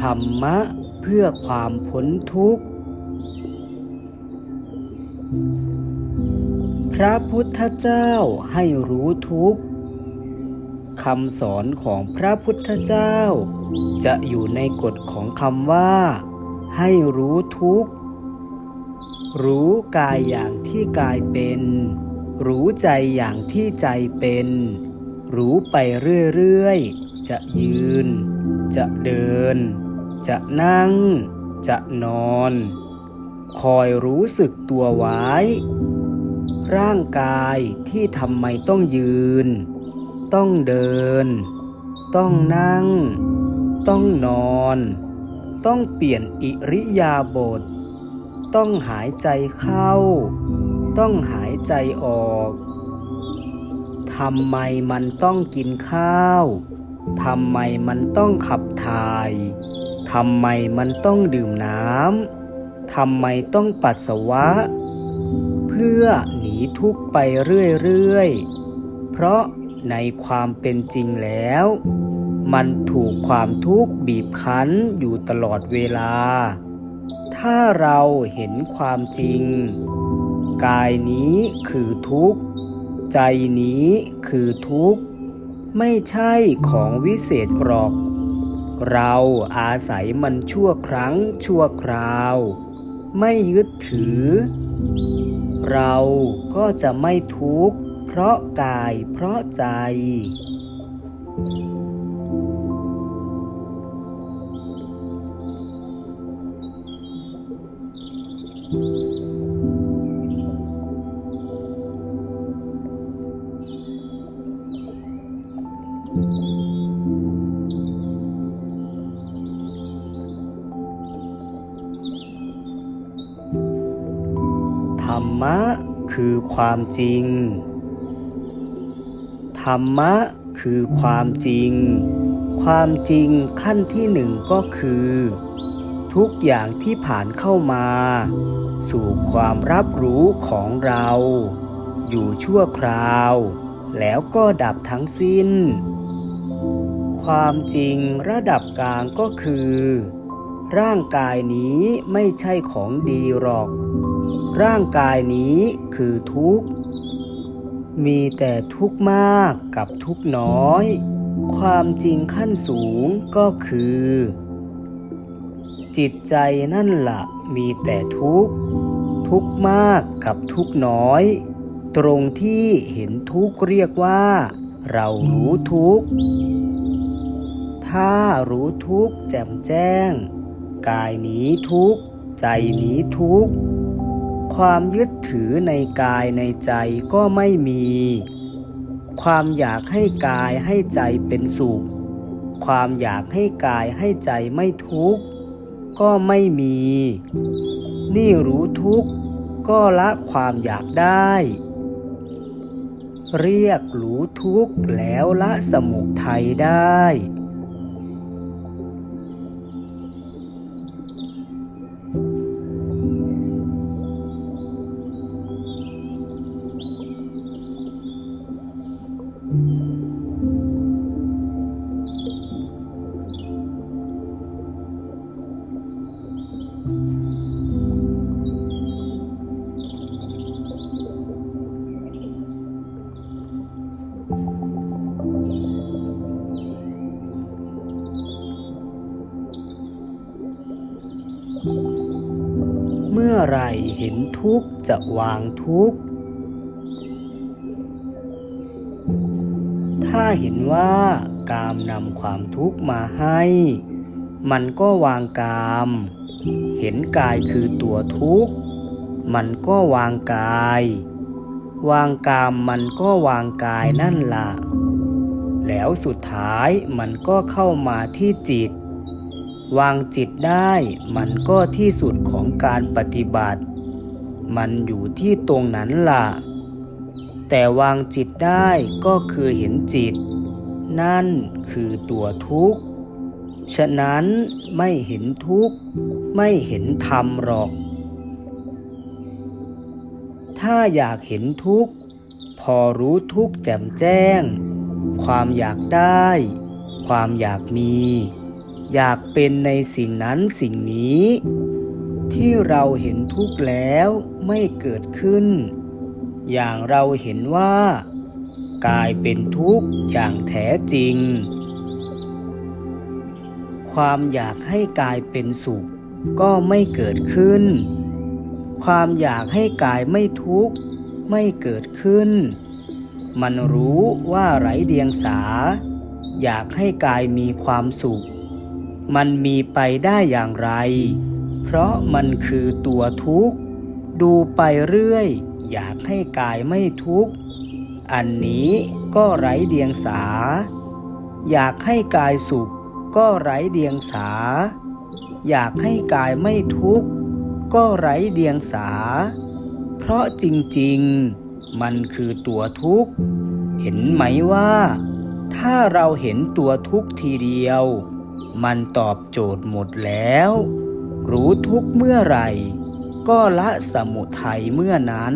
ธรรมะเพื่อความพ้นทุกข์ พระพุทธเจ้าให้รู้ทุกข์คำสอนของพระพุทธเจ้า จะอยู่ในกฎของคำว่า ให้รู้ทุกข์ รู้กายอย่างที่กายเป็น รู้ใจอย่างที่ใจเป็น รู้ไปเรื่อย ๆ จะยืน จะเดิน จะนั่ง จะนอน คอยรู้สึกตัวไว้ ร่างกายที่ทำไมต้องยืน ต้องเดิน ต้องนั่ง ต้องนอน ต้องเปลี่ยนอิริยาบถต้องหายใจเข้า ต้องหายใจออกทำไมมันต้องกินข้าว ทำไมมันต้องขับถ่าย ทำไมมันต้องดื่มน้ำ ทำไมต้องปัสสาวะ เพื่อหนีทุกข์ไปเรื่อยๆ เพราะในความเป็นจริงแล้ว มันถูกความทุกข์บีบคั้นอยู่ตลอดเวลา ถ้าเราเห็นความจริง กายนี้คือทุกข์ ใจนี้คือทุกข์ ไม่ใช่ของวิเศษหรอก เราอาศัยมันชั่วครั้งชั่วคราว ไม่ยึดถือ เราก็จะไม่ทุกข์เพราะกายเพราะใจ รมะคือความจริง ธรรมะคือความจริง ความจริงขั้นที่หนึ่งก็คือ ทุกอย่างที่ผ่านเข้ามา สู่ความรับรู้ของเรา อยู่ชั่วคราว แล้วก็ดับทั้งสิ้น ความจริงระดับกลางก็คือ ร่างกายนี้ไม่ใช่ของดีหรอก ร่างกายนี้คือทุกข์ มีแต่ทุกข์มากกับทุกข์น้อย ความจริงขั้นสูงก็คือ จิตใจนั่นละ่ะมีแต่ทุกข์ ทุกข์มากกับทุกข์น้อย ตรงที่เห็นทุกข์เรียกว่า เรารู้ทุกข์ ถ้ารู้ทุกข์แจ่มแจ้ง กายหนีทุกข์ ใจหนีทุกข์ ความยึดถือในกายในใจก็ไม่มี ความอยากให้กายให้ใจเป็นสุข ความอยากให้กายให้ใจไม่ทุกข์ก็ไม่มี นี่รู้ทุกข์ก็ละความอยากได้ เรียกรู้ทุกข์แล้วละสมุทัยได้ ทุกข์จะวางทุกข์ ถ้าเห็นว่ากามนำความทุกข์มาให้ มันก็วางกาม เห็นกายคือตัวทุกข์ มันก็วางกาย วางกามมันก็วางกายนั่นล่ะ แล้วสุดท้ายมันก็เข้ามาที่จิตวางจิตได้มันก็ที่สุดของการปฏิบัติ มันอยู่ที่ตรงนั้นล่ะ แต่วางจิตได้ก็คือเห็นจิต นั่นคือตัวทุกข์ ฉะนั้นไม่เห็นทุกข์ ไม่เห็นธรรมหรอก ถ้าอยากเห็นทุกข์ พอรู้ทุกข์แจ่มแจ้ง ความอยากได้ ความอยากมี อยากเป็นในสิ่งนั้นสิ่งนี้ ที่เราเห็นทุกข์แล้วไม่เกิดขึ้น อย่างเราเห็นว่ากายเป็นทุกข์อย่างแท้จริง ความอยากให้กายเป็นสุขก็ไม่เกิดขึ้น ความอยากให้กายไม่ทุกข์ไม่เกิดขึ้น มันรู้ว่าไรเดียงสา อยากให้กายมีความสุข มันมีไปได้อย่างไร เพราะมันคือตัวทุกข์ ดูไปเรื่อย อยากให้กายไม่ทุกข์ อันนี้ก็ไร้เดียงสา อยากให้กายสุข ก็ไร้เดียงสา อยากให้กายไม่ทุกข์ ก็ไร้เดียงสา เพราะจริงๆ มันคือตัวทุกข์ เห็นไหมว่า ถ้าเราเห็นตัวทุกข์ทีเดียว มันตอบโจทย์หมดแล้ว รู้ทุกเมื่อไหร่ ก็ละสมุทัยเมื่อนั้น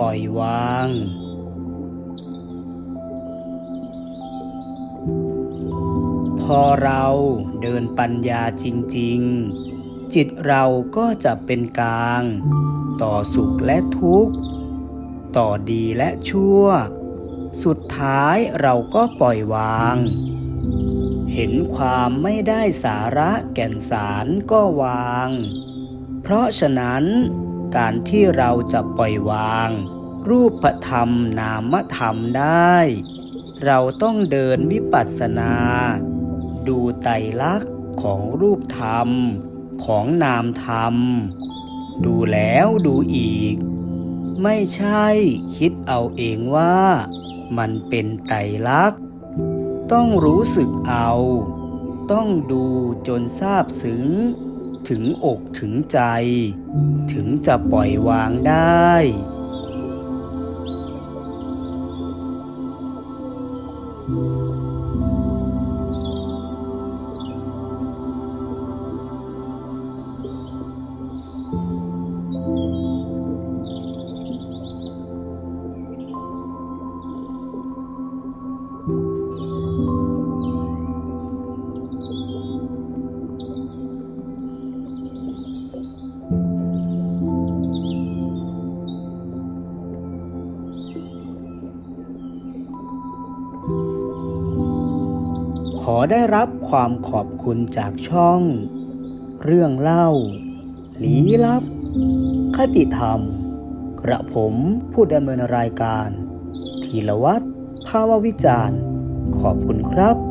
ปล่อยวาง พอเราเดินปัญญาจริง ๆ จิตเราก็จะเป็นกลาง ต่อสุขและทุกข์ ต่อดีและชั่ว สุดท้ายเราก็ปล่อยวาง เห็นความไม่ได้สาระแก่นสารก็วาง เพราะฉะนั้น การที่เราจะปล่อยวาง รูปธรรมนามธรรมได้ เราต้องเดินวิปัสสนา ดูไตรลักษณ์ของรูปธรรม ของนามธรรม ดูแล้วดูอีก ไม่ใช่คิดเอาเองว่า มันเป็นไตรลักษณ์ต้องรู้สึกเอา ต้องดูจนทราบซึ้ง ถึงอกถึงใจ ถึงจะปล่อยวางได้ ได้รับความขอบคุณจากช่อง เรื่องเล่า ลี้ลับ คติธรรม กระผมผู้ดำเนินรายการ ธีรวัตรภาววิจารณ์ ขอบคุณครับ